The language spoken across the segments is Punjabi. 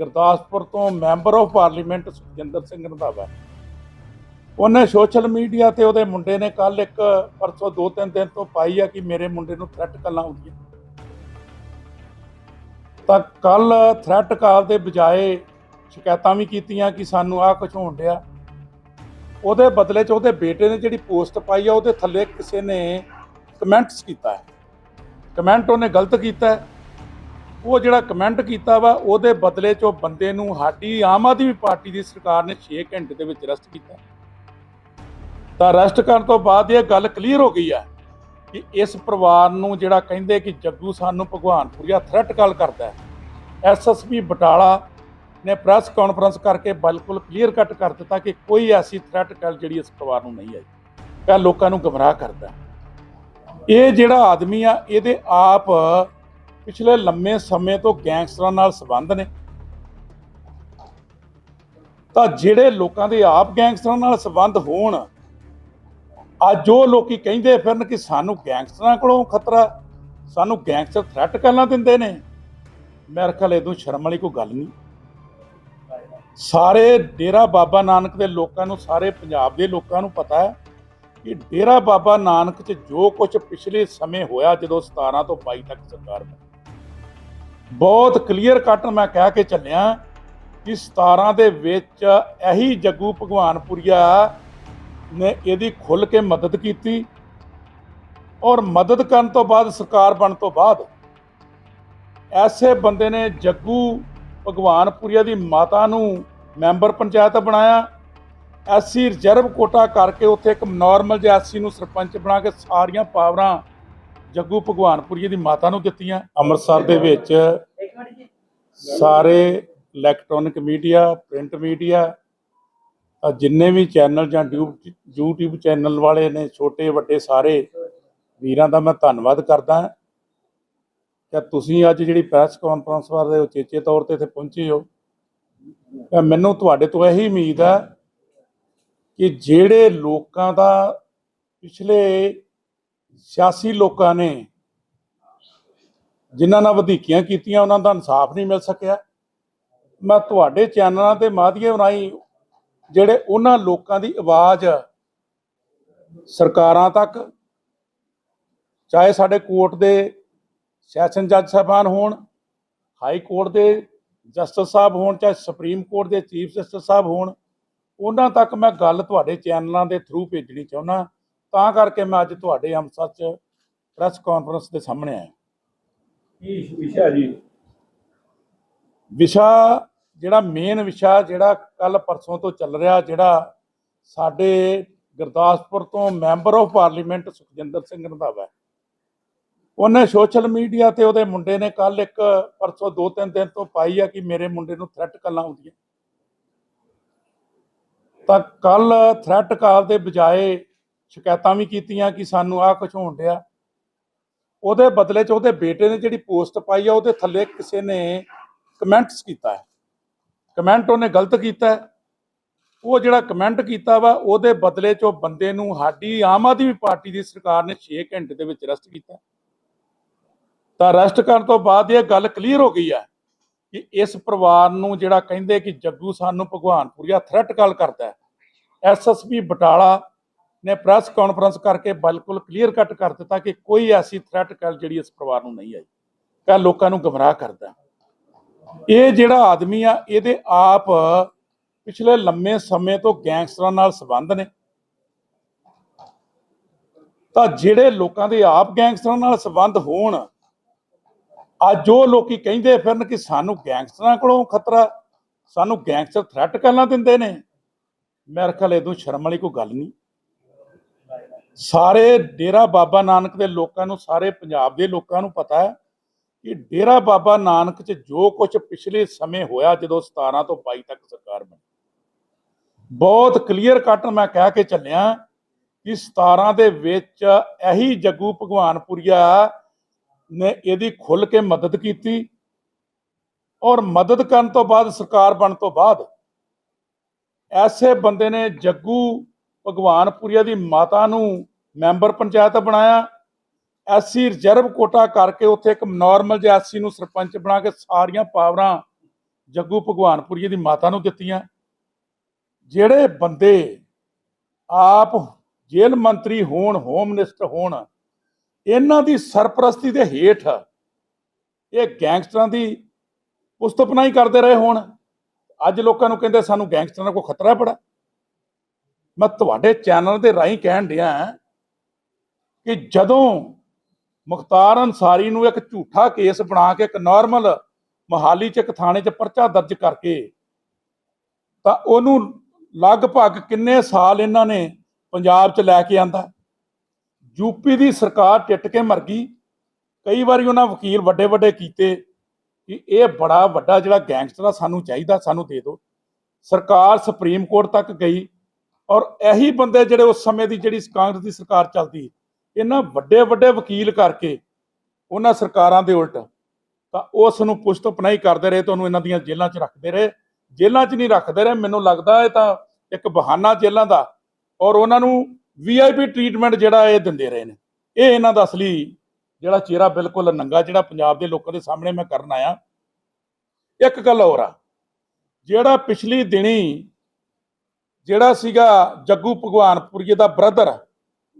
ਗੁਰਦਾਸਪੁਰ ਤੋਂ member of parliament Sukhjinder Singh Randhawa ਉਹਨੇ ਸੋਸ਼ਲ ਮੀਡੀਆ ਤੇ ਉਹਦੇ ਮੁੰਡੇ ਨੇ ਕੱਲ ਇੱਕ ਪਰਸੋਂ ਦੋ ਤਿੰਨ ਦਿਨ ਤੋਂ ਪਾਈ ਆ ਕਿ ਮੇਰੇ ਮੁੰਡੇ ਨੂੰ ਥ੍ਰੈਟ ਕਾਲਾਂ ਆਉਂਦੀਆਂ। ਤਾਂ ਕੱਲ ਥ੍ਰੈਟ ਕਾਲ ਦੇ ਬਜਾਏ ਸ਼ਿਕਾਇਤਾਂ ਵੀ ਕੀਤੀਆਂ ਕਿ ਸਾਨੂੰ ਆਹ ਕੁਝ ਹੋਣ ਡਿਆ। ਉਹਦੇ ਬਦਲੇ 'ਚ ਉਹਦੇ ਬੇਟੇ ਨੇ ਜਿਹੜੀ ਪੋਸਟ ਪਾਈ ਆ, ਉਹਦੇ ਥੱਲੇ ਕਿਸੇ ਨੇ ਕਮੈਂਟਸ ਕੀਤਾ ਹੈ। ਕਮੈਂਟ ਉਹਨੇ ਗਲਤ ਕੀਤਾ ਹੈ। ਉਹ ਜਿਹੜਾ ਕਮੈਂਟ ਕੀਤਾ ਵਾ, ਉਹਦੇ ਬਦਲੇ 'ਚ ਉਹ ਬੰਦੇ ਨੂੰ ਸਾਡੀ ਆਮ ਆਦਮੀ ਪਾਰਟੀ ਦੀ ਸਰਕਾਰ ਨੇ 6 ਘੰਟੇ ਦੇ ਵਿੱਚ ਅਰੈਸਟ ਕੀਤਾ। ਤਾਂ ਅਰੈਸਟ ਕਰਨ ਤੋਂ ਬਾਅਦ ਇਹ ਗੱਲ ਕਲੀਅਰ ਹੋ ਗਈ ਆ ਕਿ ਇਸ ਪਰਿਵਾਰ ਨੂੰ ਜਿਹੜਾ ਕਹਿੰਦੇ ਕਿ ਜੱਗੂ ਸਾਨੂੰ ਭਗਵਾਨਪੁਰੀਆ ਥ੍ਰੈਟ ਕਾਲ ਕਰਦਾ ਹੈ। ਐਸਐਸਪੀ ਬਟਾਲਾ ਨੇ ਪ੍ਰੈਸ ਕਾਨਫਰੰਸ ਕਰਕੇ ਬਿਲਕੁਲ ਕਲੀਅਰ ਕੱਟ ਕਰ ਦਿੱਤਾ ਕਿ ਕੋਈ ਐਸੀ ਥ੍ਰੈਟ ਕਾਲ ਜਿਹੜੀ ਇਸ ਪਰਿਵਾਰ ਨੂੰ ਨਹੀਂ ਆਈ। ਕਾ ਲੋਕਾਂ ਨੂੰ ਗਮਰਾਹ ਕਰਦਾ ਇਹ ਜਿਹੜਾ ਆਦਮੀ ਆ, ਇਹਦੇ ਆਪ ਪਿਛਲੇ ਲੰਮੇ ਸਮੇਂ ਤੋਂ ਗੈਂਗਸਟਰਾਂ ਨਾਲ ਸੰਬੰਧ ਨੇ। ਤਾਂ ਜਿਹੜੇ ਲੋਕਾਂ ਦੇ ਆਪ ਗੈਂਗਸਟਰਾਂ ਨਾਲ ਸੰਬੰਧ ਹੋਣ, ਅੱਜ ਉਹ ਲੋਕੀ ਕਹਿੰਦੇ ਫਿਰਨ ਕਿ ਸਾਨੂੰ ਗੈਂਗਸਟਰਾਂ ਕੋਲੋਂ ਖਤਰਾ, ਸਾਨੂੰ ਗੈਂਗਸਟਰ ਥ੍ਰੈਟ ਕਰਨਾ ਦਿੰਦੇ ਨੇ। ਮੇਰੇ ਖਿਆਲ ਇਹਦੋਂ ਸ਼ਰਮ ਵਾਲੀ ਕੋਈ ਗੱਲ ਨਹੀਂ। ਸਾਰੇ ਡੇਰਾ ਬਾਬਾ ਨਾਨਕ ਦੇ ਲੋਕਾਂ ਨੂੰ, ਸਾਰੇ ਪੰਜਾਬ ਦੇ ਲੋਕਾਂ ਨੂੰ ਪਤਾ ਹੈ ਕਿ ਡੇਰਾ ਬਾਬਾ ਨਾਨਕ 'ਚ ਜੋ ਕੁਝ ਪਿਛਲੇ ਸਮੇਂ ਹੋਇਆ ਜਦੋਂ 17 ਤੋਂ 22 ਤੱਕ ਸਰਕਾਰ ਬਣੀ। ਬਹੁਤ ਕਲੀਅਰ ਕੱਟ ਮੈਂ ਕਹਿ ਕੇ ਚੱਲਿਆ ਕਿ 17 ਦੇ ਵਿੱਚ ਇਹੀ ਜੱਗੂ ਭਗਵਾਨਪੁਰੀਆ ਨੇ ਇਹਦੀ ਖੁੱਲ ਕੇ ਮਦਦ ਕੀਤੀ ਔਰ ਮਦਦ ਕਰਨ ਤੋਂ ਬਾਅਦ, ਸਰਕਾਰ ਬਣਨ ਤੋਂ ਬਾਅਦ ਐਸੇ ਬੰਦੇ ਨੇ ਜੱਗੂ ਭਗਵਾਨਪੁਰੀਆ ਦੀ ਮਾਤਾ ਨੂੰ ਮੈਂਬਰ ਪੰਚਾਇਤ ਬਣਾਇਆ। ਐਸੀ ਰਿਜ਼ਰਵ ਕੋਟਾ ਕਰਕੇ ਉੱਥੇ ਇੱਕ ਨਾਰਮਲ ਜਿਹਾ ਐਸੀ ਨੂੰ ਸਰਪੰਚ ਬਣਾ ਕੇ ਸਾਰੀਆਂ ਪਾਵਰਾਂ ਜੱਗੂ ਭਗਵਾਨਪੁਰੀ ਦੀ ਮਾਤਾ ਨੂੰ ਦਿੱਤੀਆਂ। ਅੰਮ੍ਰਿਤਸਰ ਦੇ ਵਿੱਚ ਸਾਰੇ ਇਲੈਕਟ੍ਰੋਨਿਕ ਮੀਡੀਆ, ਪ੍ਰਿੰਟ ਮੀਡੀਆ ਅ ਜਿੰਨੇ ਵੀ ਚੈਨਲ ਜਾਂ ਡਿਊ- YouTube ਚੈਨਲ ਵਾਲੇ ਨੇ, ਛੋਟੇ, ਵੱਡੇ ਸਾਰੇ ਵੀਰਾਂ ਦਾ ਮੈਂ ਧੰਨਵਾਦ ਕਰਦਾ। ਕਿ ਤੁਸੀਂ ਅੱਜ ਜਿਹੜੀ ਪ੍ਰੈਸ ਕਾਨਫਰੰਸ ਵਾਲੇ ਉਚੇਚੇ ਤੌਰ ਤੇ ਇੱਥੇ ਪਹੁੰਚੇ ਹੋ? ਤਾਂ ਮੈਨੂੰ ਤੁਹਾਡੇ ਤੋਂ ਇਹੀ ਉਮੀਦ ਹੈ ਕਿ ਜਿਹੜੇ ਲੋਕਾਂ ਦਾ ਪਿਛਲੇ ਸਿਆਸੀ ਲੋਕਾਂ ਨੇ ਜਿਨ੍ਹਾਂ ਨਾਲ ਵਧੀਕੀਆਂ ਕੀਤੀਆਂ, ਉਹਨਾਂ ਦਾ ਇਨਸਾਫ ਨਹੀਂ ਮਿਲ ਸਕਿਆ। ਮੈਂ ਤੁਹਾਡੇ ਚੈਨਲਾਂ ਦੇ ਮਾਧਿਅਮ ਰਾਹੀਂ ਜਿਹੜੇ ਉਹਨਾਂ ਲੋਕਾਂ ਦੀ ਆਵਾਜ਼ ਸਰਕਾਰਾਂ ਤੱਕ, ਚਾਹੇ ਸਾਡੇ ਕੋਰਟ ਦੇ ਸੈਸ਼ਨ ਜੱਜ ਸਾਹਿਬਾਨ ਹੋਣ, ਹਾਈ ਕੋਰਟ ਦੇ ਜਸਟਿਸ ਸਾਹਿਬ ਹੋਣ, ਚਾਹੇ ਸੁਪਰੀਮ ਕੋਰਟ ਦੇ ਚੀਫ ਜਸਟਿਸ ਸਾਹਿਬ ਹੋਣ, ਉਹਨਾਂ ਤੱਕ ਮੈਂ ਗੱਲ ਤੁਹਾਡੇ ਚੈਨਲਾਂ ਦੇ ਥਰੂ ਭੇਜਣੀ ਚਾਹੁੰਦਾ। ਤਾਂ ਕਰਕੇ ਮੈਂ ਅੱਜ ਤੁਹਾਡੇ ਅੰਮ੍ਰਿਤਸਰ 'ਚ ਪ੍ਰੈਸ ਕਾਨਫਰੰਸ ਦੇ ਸਾਹਮਣੇ ਆਇਆ। ਕੀ ਵਿਸ਼ਾ ਜੀ? ਵਿਸ਼ਾ ਜਿਹੜਾ ਮੇਨ ਵਿਸ਼ਾ ਜਿਹੜਾ ਕੱਲ ਪਰਸੋਂ ਤੋਂ ਚੱਲ ਰਿਹਾ ਜਿਹੜਾ ਸਾਡੇ ਗੁਰਦਾਸਪੁਰ ਤੋਂ member of parliament Sukhjinder Singh Randhawa ਉਹਨੇ ਸੋਸ਼ਲ ਮੀਡੀਆ ਤੇ ਉਹਦੇ ਮੁੰਡੇ ਨੇ ਕੱਲ ਇੱਕ ਪਰਸੋਂ ਦੋ ਤਿੰਨ ਦਿਨ ਤੋਂ ਪਾਈ ਆ ਕਿ ਮੇਰੇ ਮੁੰਡੇ ਨੂੰ ਥ੍ਰੈਟ ਕਾਲਾਂ ਆਉਂਦੀਆਂ। ਤਾਂ ਕੱਲ ਥ੍ਰੈਟ ਕਾਲ ਦੇ ਬਜਾਏ ਸ਼ਿਕਾਇਤਾਂ ਵੀ ਕੀਤੀਆਂ ਕਿ ਸਾਨੂੰ ਆਹ ਕੁਝ ਹੋਣ ਡਿਆ। ਉਹਦੇ ਬਦਲੇ 'ਚ ਉਹਦੇ ਬੇਟੇ ਨੇ ਜਿਹੜੀ ਪੋਸਟ ਪਾਈ ਆ, ਉਹਦੇ ਥੱਲੇ ਕਿਸੇ ਨੇ ਕਮੈਂਟਸ ਕੀਤਾ ਹੈ। ਕਮੈਂਟ ਉਹਨੇ ਗਲਤ ਕੀਤਾ ਉਹ ਜਿਹੜਾ ਕਮੈਂਟ ਕੀਤਾ ਵਾ, ਉਹਦੇ ਬਦਲੇ 'ਚ ਉਹ ਬੰਦੇ ਨੂੰ ਸਾਡੀ ਆਮ ਆਦਮੀ ਪਾਰਟੀ ਦੀ ਸਰਕਾਰ ਨੇ 6 ਘੰਟੇ ਦੇ ਵਿੱਚ ਅਰੈਸਟ ਕੀਤਾ ਤਾਂ ਅਰੈਸਟ ਕਰਨ ਤੋਂ ਬਾਅਦ ਇਹ ਗੱਲ ਕਲੀਅਰ ਹੋ ਗਈ ਹੈ ਕਿ ਇਸ ਪਰਿਵਾਰ ਨੂੰ ਜਿਹੜਾ ਕਹਿੰਦੇ ਕਿ ਜੱਗੂ ਸਾਨੂੰ ਭਗਵਾਨਪੁਰੀਆ ਥ੍ਰੈਟ ਕਾਲ ਕਰਦਾ ਹੈ। ਐਸਐਸਪੀ ਬਟਾਲਾ ਨੇ ਪ੍ਰੈਸ ਕਾਨਫਰੰਸ ਕਰਕੇ ਬਿਲਕੁਲ ਕਲੀਅਰ ਕੱਟ ਕਰ ਦਿੱਤਾ ਕਿ ਕੋਈ ਐਸੀ ਥ੍ਰੈਟ ਕਾਲ ਜਿਹੜੀ ਇਸ ਪਰਿਵਾਰ ਨੂੰ ਨਹੀਂ ਆਈ। ਕਾ ਲੋਕਾਂ ਨੂੰ ਗਮਰਾਹ ਕਰਦਾ ਇਹ ਜਿਹੜਾ ਆਦਮੀ ਆ, ਇਹਦੇ ਆਪ ਪਿਛਲੇ ਲੰਮੇ ਸਮੇਂ ਤੋਂ ਗੈਂਗਸਟਰਾਂ ਨਾਲ ਸੰਬੰਧ ਨੇ। ਤਾਂ ਜਿਹੜੇ ਲੋਕਾਂ ਦੇ ਆਪ ਗੈਂਗਸਟਰਾਂ ਨਾਲ ਸੰਬੰਧ ਹੋਣ, ਅੱਜ ਜੋ ਲੋਕੀ ਕਹਿੰਦੇ ਫਿਰਨ ਕਿ ਸਾਨੂੰ ਗੈਂਗਸਟਰਾਂ ਕੋਲੋਂ ਖਤਰਾ, ਸਾਨੂੰ ਗੈਂਗਸਟਰ ਥ੍ਰੈਟ ਕਰਨਾ ਦਿੰਦੇ ਨੇ। ਮੇਰੇ ਖਿਆਲ ਇਹਦੋਂ ਸ਼ਰਮ ਵਾਲੀ ਕੋਈ ਗੱਲ ਨਹੀਂ। ਸਾਰੇ ਡੇਰਾ ਬਾਬਾ ਨਾਨਕ ਦੇ ਲੋਕਾਂ ਨੂੰ, ਸਾਰੇ ਪੰਜਾਬ ਦੇ ਲੋਕਾਂ ਨੂੰ ਪਤਾ ਹੈ ਕਿ ਡੇਰਾ ਬਾਬਾ ਨਾਨਕ 'ਚ ਜੋ ਕੁਝ ਪਿਛਲੇ ਸਮੇਂ ਹੋਇਆ ਜਦੋਂ 17 ਤੋਂ 22 ਤੱਕ ਸਰਕਾਰ ਬਣੀ। ਬਹੁਤ ਕਲੀਅਰ ਕੱਟ ਮੈਂ ਕਹਿ ਕੇ ਚੱਲਿਆ ਕਿ 17 ਦੇ ਵਿੱਚ ਇਹੀ ਜੱਗੂ ਭਗਵਾਨਪੁਰੀਆ ਨੇ ਇਹਦੀ ਖੁੱਲ ਕੇ ਮਦਦ ਕੀਤੀ ਔਰ ਮਦਦ ਕਰਨ ਤੋਂ ਬਾਅਦ, ਸਰਕਾਰ ਬਣਨ ਤੋਂ ਬਾਅਦ ਐਸੇ ਬੰਦੇ ਨੇ ਜੱਗੂ ਭਗਵਾਨਪੁਰੀਆ ਦੀ ਮਾਤਾ ਨੂੰ ਮੈਂਬਰ ਪੰਚਾਇਤ ਬਣਾਇਆ। ਐਸਸੀ ਰਿਜ਼ਰਵ ਕੋਟਾ ਕਰਕੇ ਉੱਥੇ ਇੱਕ ਨਾਰਮਲ ਜਿਹਾ ਐਸਸੀ ਨੂੰ ਸਰਪੰਚ ਬਣਾ ਕੇ ਸਾਰੀਆਂ ਪਾਵਰਾਂ ਜੱਗੂ ਭਗਵਾਨਪੁਰੀਆ ਦੀ ਮਾਤਾ ਨੂੰ ਦਿੱਤੀਆਂ। ਜਿਹੜੇ ਬੰਦੇ ਆਪ ਜੇਲ੍ਹ ਮੰਤਰੀ ਹੋਣ ਹੋਮ ਮਿਨਿਸਟਰ ਹੋਣ, ਇਹਨਾਂ ਦੀ ਸਰਪ੍ਰਸਤੀ ਦੇ ਹੇਠ ਇਹ ਗੈਂਗਸਟਰਾਂ ਦੀ ਪੁਸਤਪਨਾਈ ਕਰਦੇ ਰਹੇ ਹੋਣ। ਅੱਜ ਲੋਕਾਂ ਨੂੰ ਕਹਿੰਦੇ ਸਾਨੂੰ ਗੈਂਗਸਟਰਾਂ ਦਾ ਕੋਈ ਖਤਰਾ ਬੜਾ। ਮੈਂ ਤੁਹਾਡੇ ਚੈਨਲ ਦੇ ਰਾਹੀਂ ਕਹਿਣ ਡਿਆ ਕਿ ਜਦੋਂ ਮੁਖਤਾਰ ਅਨਸਾਰੀ ਨੂੰ ਇੱਕ ਝੂਠਾ ਕੇਸ ਬਣਾ ਕੇ ਇੱਕ ਨਾਰਮਲ ਮੋਹਾਲੀ ਚ ਇੱਕ ਥਾਣੇ ਚ ਪਰਚਾ ਦਰਜ ਕਰਕੇ ਤਾਂ ਉਹਨੂੰ ਲਗਭਗ ਕਿੰਨੇ ਸਾਲ ਇਹਨਾਂ ਨੇ ਪੰਜਾਬ ਚ ਲੈ ਕੇ ਆਂਦਾ? ਯੂਪੀ ਦੀ ਸਰਕਾਰ ਟਿੱਟ ਕੇ ਮਰ ਗਈ। ਕਈ ਵਾਰੀ ਉਹਨਾਂ ਵਕੀਲ ਵੱਡੇ ਵੱਡੇ ਕੀਤੇ ਕਿ ਇਹ ਬੜਾ ਵੱਡਾ ਜਿਹੜਾ ਗੈਂਗਸਟਰ ਆ, ਸਾਨੂੰ ਚਾਹੀਦਾ, ਸਾਨੂੰ ਦੇ ਦਿਓ। ਸਰਕਾਰ ਸੁਪਰੀਮ ਕੋਰਟ ਤੱਕ ਗਈ। ਔਰ ਇਹੀ ਬੰਦੇ ਜਿਹੜੇ ਉਸ ਸਮੇਂ ਦੀ ਜਿਹੜੀ ਕਾਂਗਰਸ ਦੀ ਸਰਕਾਰ ਚੱਲਦੀ, ਇਹਨਾਂ ਵੱਡੇ ਵੱਡੇ ਵਕੀਲ ਕਰਕੇ ਉਹਨਾਂ ਸਰਕਾਰਾਂ ਦੇ ਉਲਟ ਤਾਂ ਉਸ ਨੂੰ ਪੁਸ਼ਤ ਪਨਾਈ ਕਰਦੇ ਰਹੇ ਤੇ ਉਹਨੂੰ ਇਹਨਾਂ ਦੀਆਂ ਜੇਲ੍ਹਾਂ 'ਚ ਰੱਖਦੇ ਰਹੇ। ਜੇਲ੍ਹਾਂ 'ਚ ਨਹੀਂ ਰੱਖਦੇ ਰਹੇ, ਮੈਨੂੰ ਲੱਗਦਾ ਇਹ ਤਾਂ ਇੱਕ ਬਹਾਨਾ ਜੇਲ੍ਹਾਂ ਦਾ ਔਰ ਉਹਨਾਂ ਨੂੰ ਵੀਆਈਪੀ ਟ੍ਰੀਟਮੈਂਟ ਜਿਹੜਾ ਇਹ ਦਿੰਦੇ ਰਹੇ ਨੇ। ਇਹ ਇਹਨਾਂ ਦਾ ਅਸਲੀ ਜਿਹੜਾ ਚਿਹਰਾ ਬਿਲਕੁਲ ਨੰਗਾ ਜਿਹੜਾ ਪੰਜਾਬ ਦੇ ਲੋਕਾਂ ਦੇ ਸਾਹਮਣੇ ਮੈਂ ਕਰਨ ਆਇਆ। ਇੱਕ ਗੱਲ ਹੋਰ ਆ, ਜਿਹੜਾ ਪਿਛਲੀ ਦਿਨੀ ਜਿਹੜਾ ਸੀਗਾ ਜੱਗੂ ਭਗਵਾਨਪੁਰੀਏ ਦਾ ਬ੍ਰਦਰ,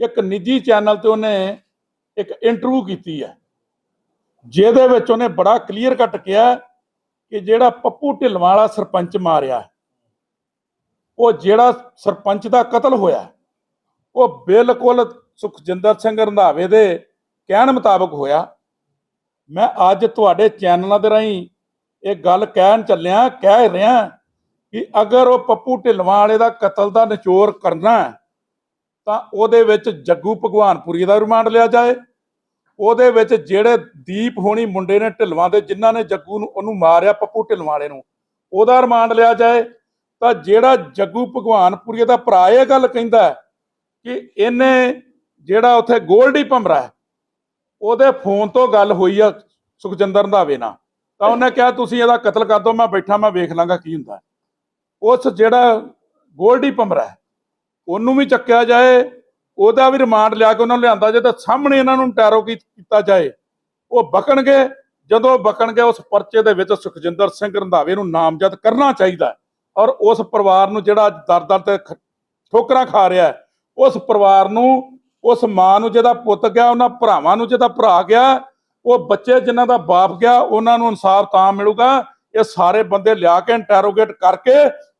ਇੱਕ ਨਿੱਜੀ ਚੈਨਲ ਤੇ ਉਹਨੇ ਇੱਕ ਇੰਟਰਵਿਊ ਕੀਤੀ ਹੈ, ਜਿਹਦੇ ਵਿੱਚ ਉਹਨੇ ਬੜਾ ਕਲੀਅਰ ਕੱਟ ਕਿਹਾ ਕਿ ਜਿਹੜਾ ਪੱਪੂ ਢਿੱਲਵਾਂ ਵਾਲਾ ਸਰਪੰਚ ਮਾਰਿਆ, ਉਹ ਜਿਹੜਾ ਸਰਪੰਚ ਦਾ ਕਤਲ ਹੋਇਆ, ਉਹ ਬਿਲਕੁਲ ਸੁਖਜਿੰਦਰ ਸਿੰਘ ਰੰਧਾਵੇ ਦੇ ਕਹਿਣ ਮੁਤਾਬਕ ਹੋਇਆ। ਮੈਂ ਅੱਜ ਤੁਹਾਡੇ ਚੈਨਲਾਂ ਦੇ ਰਾਹੀਂ ਇਹ ਗੱਲ ਕਹਿਣ ਚੱਲਿਆ, ਕਹਿ ਰਿਹਾ ਕਿ ਅਗਰ ਉਹ ਪੱਪੂ ਢਿੱਲਵਾਂ ਵਾਲੇ ਦਾ ਕਤਲ ਦਾ ਨਿਚੋੜ ਕਰਨਾ ਤਾਂ ਉਹਦੇ ਵਿੱਚ ਜੱਗੂ ਭਗਵਾਨਪੁਰੀ ਦਾ ਰਿਮਾਂਡ ਲਿਆ ਜਾਏ। ਉਹਦੇ ਵਿੱਚ ਜਿਹੜੇ ਦੀਪ ਹੋਣੀ ਮੁੰਡੇ ਨੇ ਢਿੱਲਵਾਂ ਦੇ, ਜਿਨ੍ਹਾਂ ਨੇ ਜੱਗੂ ਨੂੰ, ਉਹਨੂੰ ਮਾਰਿਆ ਪੱਪੂ ਢਿੱਲਵਾਂ ਵਾਲੇ ਨੂੰ, ਉਹਦਾ ਰਿਮਾਂਡ ਲਿਆ ਜਾਏ। ਤਾਂ ਜਿਹੜਾ ਜੱਗੂ ਭਗਵਾਨਪੁਰੀ ਦਾ ਭਰਾ ਇਹ ਗੱਲ ਕਹਿੰਦਾ ਕਿ ਇਹਨੇ ਜਿਹੜਾ ਉੱਥੇ ਗੋਲਡੀ ਭਮਰਾ ਉਹਦੇ ਫੋਨ ਤੋਂ ਗੱਲ ਹੋਈ ਆ ਸੁਖਜਿੰਦਰ ਰੰਧਾਵੇ ਨਾਲ। ਤਾਂ ਉਹਨੇ ਕਿਹਾ, ਤੁਸੀਂ ਇਹਦਾ ਕਤਲ ਕਰ ਦਿਓ, ਮੈਂ ਬੈਠਾ, ਮੈਂ ਵੇਖ ਲਾਂਗਾ ਕੀ ਹੁੰਦਾ ਉਸ ਜਿਹੜਾ ਗੋਲਡੀ ਪੰਮਰਾ ਉਹਨੂੰ ਵੀ ਚੱਕਿਆ ਜਾਏ, ਉਹਦਾ ਵੀ ਰਿਮਾਂਡ ਲਿਆ ਕੇ ਉਹਨਾਂ ਨੂੰ ਲਿਆਂਦਾ ਜੇ ਤਾਂ ਸਾਹਮਣੇ ਇਹਨਾਂ ਨੂੰ ਟੈਰੋ ਕੀਤਾ ਜਾਏ, ਉਹ ਬਕਣਗੇ, ਜਦੋਂ ਬਕਣਗੇ ਉਸ ਪਰਚੇ ਦੇ ਵਿੱਚ ਸੁਖਜਿੰਦਰ ਸਿੰਘ ਰੰਧਾਵੇ ਨੂੰ ਨਾਮਜ਼ਦ ਕਰਨਾ ਚਾਹੀਦਾ ਔਰ ਉਸ ਪਰਿਵਾਰ ਨੂੰ ਜਿਹੜਾ ਦਰ-ਦਰ ਤੇ ਠੋਕਰਾਂ ਖਾ ਰਿਹਾ ਉਸ ਪਰਿਵਾਰ ਨੂੰ, ਉਸ ਮਾਂ ਨੂੰ ਜਿਹਦਾ ਪੁੱਤ ਗਿਆ, ਉਹਨਾਂ ਭਰਾਵਾਂ ਨੂੰ ਜਿਹਦਾ ਭਰਾ ਗਿਆ, ਉਹ ਬੱਚੇ ਜਿਨ੍ਹਾਂ ਦਾ ਬਾਪ ਗਿਆ, ਉਹਨਾਂ ਨੂੰ ਇਨਸਾਫ ਤਾਂ ਮਿਲੂਗਾ, ਇਹ ਸਾਰੇ ਬੰਦੇ ਲਿਆ ਕੇ ਇੰਟਰੋਗੇਟ ਕਰਕੇ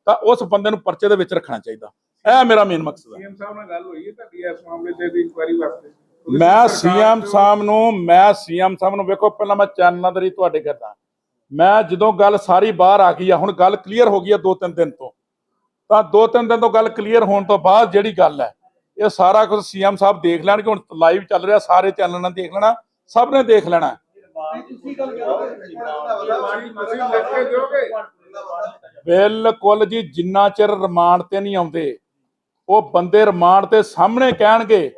ਤਾਂ ਉਸ ਬੰਦੇ ਨੂੰ ਪਰਚੇ ਦੇ ਵਿੱਚ ਰੱਖਣਾ ਚਾਹੀਦਾ। ਇਹ ਮੇਰਾ ਮੇਨ ਮਕਸਦ ਹੈ। ਸੀਐਮ ਸਾਹਿਬ ਨਾਲ ਗੱਲ ਹੋਈ ਹੈ ਤੁਹਾਡੀ ਇਸ ਮਾਮਲੇ ਤੇ ਦੀ ਇਨਕੁਆਇਰੀ ਵਾਸਤੇ। ਮੈਂ ਸੀਐਮ ਸਾਹਿਬ ਨੂੰ ਮੈਂ ਸੀਐਮ ਸਾਹਿਬ ਨੂੰ ਵੇਖੋ ਪਹਿਲਾਂ ਮੈਂ ਚੈਨਲਾਂ ਦੇ ਰਹੀ ਤੁਹਾਡੇ ਕਰਦਾ ਮੈਂ ਜਦੋਂ ਗੱਲ ਸਾਰੀ ਬਾਹਰ ਆ ਗਈ ਆ ਹੁਣ ਗੱਲ ਕਲੀਅਰ ਹੋ ਗਈ ਆ ਦੋ ਤਿੰਨ ਦਿਨ ਤੋਂ। ਤਾਂ ਦੋ ਤਿੰਨ ਦਿਨ ਤੋਂ ਗੱਲ ਕਲੀਅਰ ਹੋਣ ਤੋਂ ਬਾਅਦ ਜਿਹੜੀ ਗੱਲ ਹੈ ਇਹ ਸਾਰਾ ਕੁਝ ਸੀਐਮ ਸਾਹਿਬ ਦੇਖ ਲੈਣਗੇ। ਹੁਣ ਲਾਈਵ ਚੱਲ ਰਿਹਾ ਸਾਰੇ ਚੈਨਲਾਂ ਨੇ ਦੇਖ ਲੈਣਾ ਸਭ ਨੇ ਦੇਖ ਲੈਣਾ। ਤੁਸੀਂ ਤੁਸੀਂ ਲਿਖ ਕੇ ਦਿਓਗੇ ਬਿਲਕੁਲ ਜੀ ਜਿੰਨਾ ਚਿਰ ਰਿਮਾਂਡ ਤੇ ਨਹੀਂ ਆਉਂਦੇ ਉਹ ਬੰਦੇ ਰਿਮਾਂਡ ਤੇ ਸਾਹਮਣੇ ਕਹਿਣਗੇ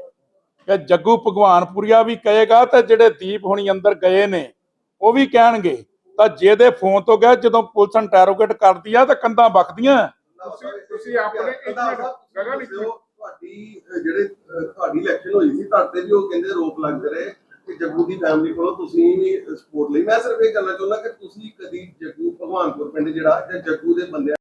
ਕਿ ਜੱਗੂ ਭਗਵਾਨਪੁਰੀਆ ਵੀ ਕਹੇਗਾ ਤੇ ਜਿਹੜੇ ਦੀਪ ਹੁਣੀ ਅੰਦਰ ਗਏ ਨੇ ਉਹ ਵੀ ਕਹਿਣਗੇ। ਤਾਂ ਜਿਹਦੇ ਫੋਨ ਤੋਂ ਗਏ ਜਦੋਂ ਪੁਲਿਸ ਇੰਟਰੋਗੇਟ ਕਰਦੀ ਆ ਤਾਂ ਕੰਧਾਂ ਬਕਦੀਆਂ ਤੁਸੀਂ ਆਪਣੇ ਗਗਨ ਤੁਹਾਡੀ ਜਿਹੜੇ ਤੁਹਾਡੀ ਇਲੈਕਸ਼ਨ ਹੋਈ ਸੀ ਤੁਹਾਡੇ ਵੀ ਉਹ ਕਹਿੰਦੇ ਰੋਪ ਲੱਗਦੇ ਰਹੇ। ਕਿ ਜੱਗੂ ਦੀ ਫੈਮਿਲੀ ਕੋਲੋਂ ਤੁਸੀਂ ਵੀ ਸਪੋਰਟ ਲਈ। ਮੈਂ ਸਿਰਫ ਇਹ ਕਹਿਣਾ ਚਾਹੁੰਦਾ ਕਿ ਤੁਸੀਂ ਕਦੀ ਜੱਗੂ ਭਗਵਾਨਪੁਰ ਪਿੰਡ ਜਿਹੜਾ ਜਾਂ ਜੱਗੂ ਦੇ ਬੰਦਿਆਂ